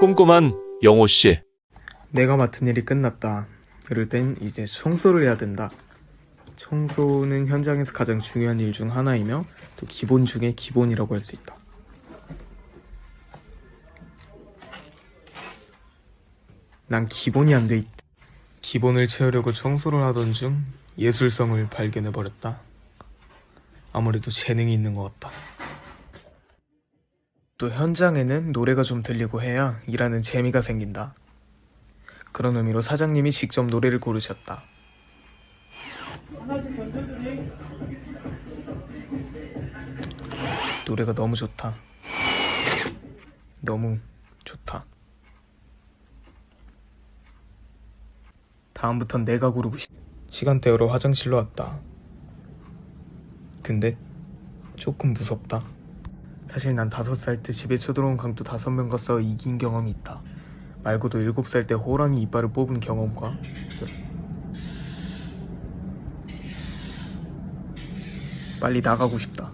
꼼꼼한 영호 씨. 내가 맡은 일이 끝났다. 그럴 땐 이제 청소를 해야 된다. 청소는 현장에서 가장 중요한 일 중 하나이며 또 기본 중에 기본이라고 할 수 있다. 난 기본이 안 돼 있다. 기본을 채우려고 청소를 하던 중 예술성을 발견해 버렸다. 아무래도 재능이 있는 것 같다. 또 현장에는 노래가 좀 들리고 해야 일하는 재미가 생긴다. 그런 의미로 사장님이 직접 노래를 고르셨다. 노래가 너무 좋다. 너무 좋다. 다음부턴 내가 고르고 싶. 시간대로 화장실로 왔다. 근데 조금 무섭다. 사실 난 다섯 살 때 집에 쳐들어온 강도 다섯 명과 싸워 이긴 경험이 있다. 말고도 일곱 살 때 호랑이 이빨을 뽑은 경험과 빨리 나가고 싶다.